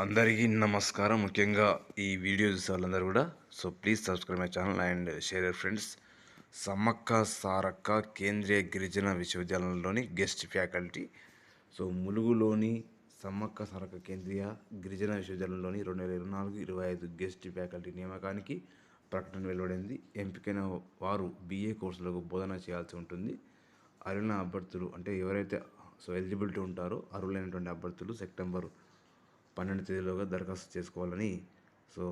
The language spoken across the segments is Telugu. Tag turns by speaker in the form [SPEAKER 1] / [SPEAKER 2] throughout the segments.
[SPEAKER 1] అందరికీ నమస్కారం. ముఖ్యంగా ఈ వీడియో చూసే వాళ్ళందరూ కూడా. So please subscribe my channel and share your friends Sammakka Sarakka కేంద్రీయ గిరిజన విశ్వవిద్యాలయంలోని గెస్ట్ ఫ్యాకల్టీ సో ములుగులోని సమ్మక్క సారక్క కేంద్రీయ గిరిజన విశ్వవిద్యాలయంలోని రెండు వేల ఇరవై నాలుగు ఇరవై ఐదు గెస్ట్ ఫ్యాకల్టీ నియామకానికి ప్రకటన వెలువడింది. ఎంపికైన వారు బీఏ కోర్సులకు బోధన చేయాల్సి ఉంటుంది. అరుణ అభ్యర్థులు అంటే ఎవరైతే సో ఎలిజిబిలిటీ ఉంటారో అర్హులైనటువంటి అభ్యర్థులు సెప్టెంబర్ పన్నెండు తేదీలోగా దరఖాస్తు చేసుకోవాలని. సో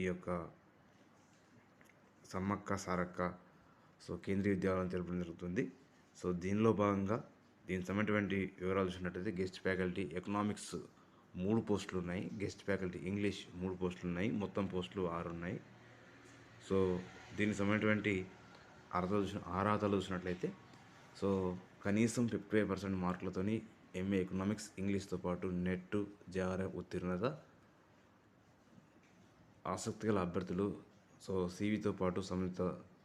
[SPEAKER 1] ఈ యొక్క సమ్మక్క సారక్క సో కేంద్రీయ విద్యాలయం తెలపడం జరుగుతుంది. సో దీనిలో భాగంగా దీనికి సంబంధించినటువంటి వివరాలు చూసినట్టయితే గెస్ట్ ఫ్యాకల్టీ ఎకనామిక్స్ మూడు పోస్టులు ఉన్నాయి. గెస్ట్ ఫ్యాకల్టీ ఇంగ్లీష్ మూడు పోస్టులు ఉన్నాయి. మొత్తం పోస్టులు ఆరు ఉన్నాయి. సో దీనికి సంబంధించినటువంటి అర్హతలు చూసిన అర్హతలు చూసినట్లయితే సో కనీసం ఫిఫ్టీ ఫైవ్ పర్సెంట్ మార్కులతోని ఎంఏ ఎకనామిక్స్ ఇంగ్లీష్తో పాటు నెట్ జేఆర్ఎఫ్ ఉత్తీర్ణత ఆసక్తి గల అభ్యర్థులు. సో సీవీతో పాటు సంయుక్త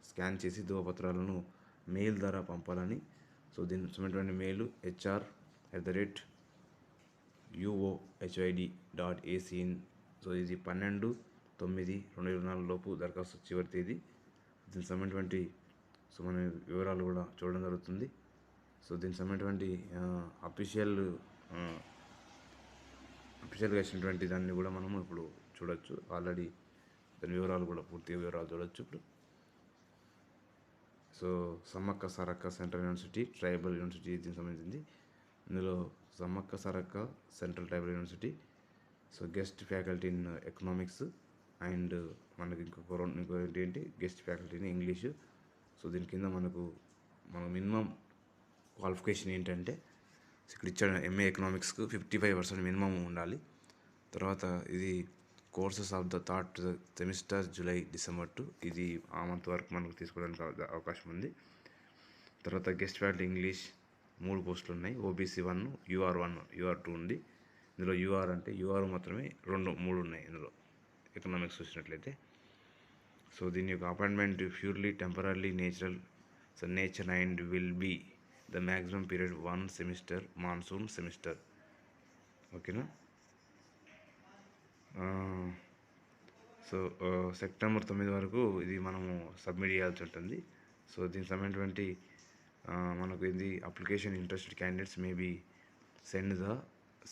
[SPEAKER 1] స్కాన్ చేసి ధృవపత్రాలను మెయిల్ ద్వారా పంపాలని. సో దీని సంబంధించిన mail HR at the rate UOHID dot AC in so ఇది పన్నెండు తొమ్మిది రెండు వేల నాలుగు లోపు దరఖాస్తు చివరి తేదీ దీనికి సంబంధించినటువంటి సో మన వివరాలు కూడా చూడడం జరుగుతుంది. సో దీనికి సంబంధించినటువంటి అఫీషియల్ అఫీషియల్గా ఇచ్చినటువంటి దాన్ని కూడా మనము ఇప్పుడు చూడొచ్చు. ఆల్రెడీ దాని వివరాలు కూడా పూర్తిగా వివరాలు చూడొచ్చు ఇప్పుడు. So Sammakka Sarakka central university tribal university దీనికి సంబంధించింది. ఇందులో Sammakka Sarakka central tribal university. So guest faculty in economics and మనకి ఇంకొక రెండు ఇంకో ఏంటి guest faculty in English. So దీని కింద మనకు మనం మినిమం క్వాలిఫికేషన్ ఏంటంటే ఇక్కడ ఇచ్చాడు ఎంఏ ఎకనామిక్స్కు ఫిఫ్టీ ఫైవ్ పర్సెంట్ మినిమం ఉండాలి. తర్వాత ఇది courses of the third semester July December to ఇది ఆ మంత్ వరకు మనకు తీసుకోవడానికి అవకాశం ఉంది. తర్వాత గెస్ట్ ఫ్యాకల్టీ ఇంగ్లీష్ మూడు పోస్టులు ఉన్నాయి. OBC one UR one UR two ఉంది. ఇందులో యూఆర్ అంటే యూఆర్ మాత్రమే రెండు మూడు ఉన్నాయి ఇందులో ఎకనామిక్స్ చూసినట్లయితే. సో దీని యొక్క appointment purely temporary natural so nature and will be the maximum period one semester monsoon semester ఓకేనా సో సెప్టెంబర్ తొమ్మిది వరకు ఇది మనము సబ్మిట్ చేయాల్సి ఉంటుంది. సో దీనికి సంబంధించినటువంటి మనకు ఇది application interested candidates may be send the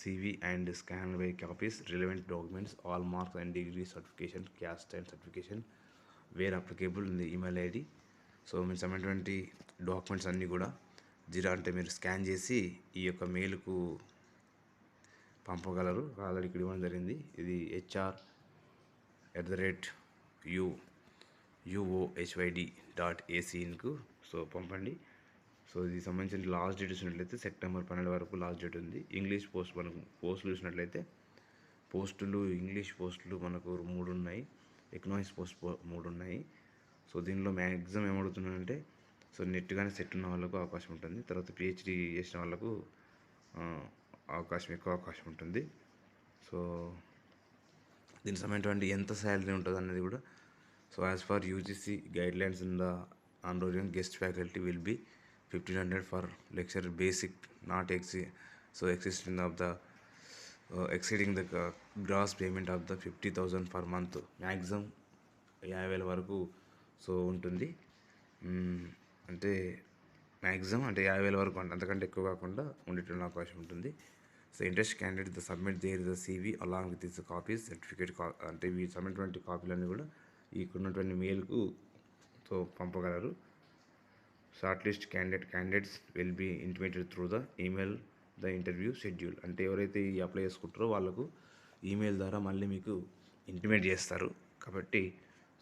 [SPEAKER 1] CV and scan by copies relevant documents all marks and degree certification caste and certification where applicable ఉంది ఈమెయిల్ ఐడి సో మీరు సంబంధించినటువంటి డాక్యుమెంట్స్ అన్నీ కూడా జీరో అంటే మీరు స్కాన్ చేసి ఈ యొక్క మెయిల్కు పంపగలరు. ఆల్రెడీ ఇక్కడ ఇవ్వడం జరిగింది. ఇది HR at the rate U UOHYD dot ఏసీన్కు so పంపండి. సో ఇది సంబంధించిన లాస్ట్ డేట్ చూసినట్లయితే సెప్టెంబర్ పన్నెండు వరకు లాస్ట్ డేట్ ఉంది. ఇంగ్లీష్ పోస్ట్ మనకు పోస్టులు చూసినట్లయితే పోస్టులు ఇంగ్లీష్ పోస్టులు మనకు మూడు ఉన్నాయి. ఎకనామిక్స్ పోస్ట్ మూడు ఉన్నాయి. సో దీనిలో మ్యాక్సిమం ఏమడుగుతున్నానంటే సో నెట్గానే సెట్ ఉన్న వాళ్ళకు అవకాశం ఉంటుంది. తర్వాత పిహెచ్డీ చేసిన వాళ్ళకు అవకాశం ఎక్కువ అవకాశం ఉంటుంది. సో దీనికి సంబంధించి ఎంత శాలరీ ఉంటుంది అనేది కూడా so as per UGC guidelines in the honorarium guest faculty will be fifteen hundred for lecture basic not ex so existing of the exceeding the gross payment of the fifty thousand per month maximum యాభై వేల వరకు సో ఉంటుంది. అంటే మ్యాక్సిమం అంటే యాభై వేల వరకు అంటే అంతకంటే ఎక్కువ కాకుండా ఉండేటువంటి అవకాశం ఉంటుంది. So interest candidate the submit their the CV along with this copies certificate కా అంటే ఈ సబ్మిట్ కాపీలన్నీ కూడా ఈ ఉన్నటువంటి మెయిల్కు తో పంపగలరు. Short list candidate candidates will be intimated through the email the interview schedule అంటే ఎవరైతే ఈ అప్లై చేసుకుంటారో వాళ్ళకు ఈమెయిల్ ద్వారా మళ్ళీ మీకు ఇంటిమేట్ చేస్తారు. కాబట్టి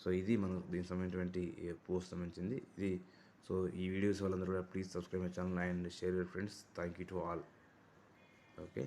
[SPEAKER 1] సో ఇది మనం దీనికి సంబంధించినటువంటి పోస్ట్ సంబంధించింది. ఇది సో ఈ వీడియోస్ వాళ్ళందరూ కూడా please subscribe my channel and share your friends. Thank you to all. Okay?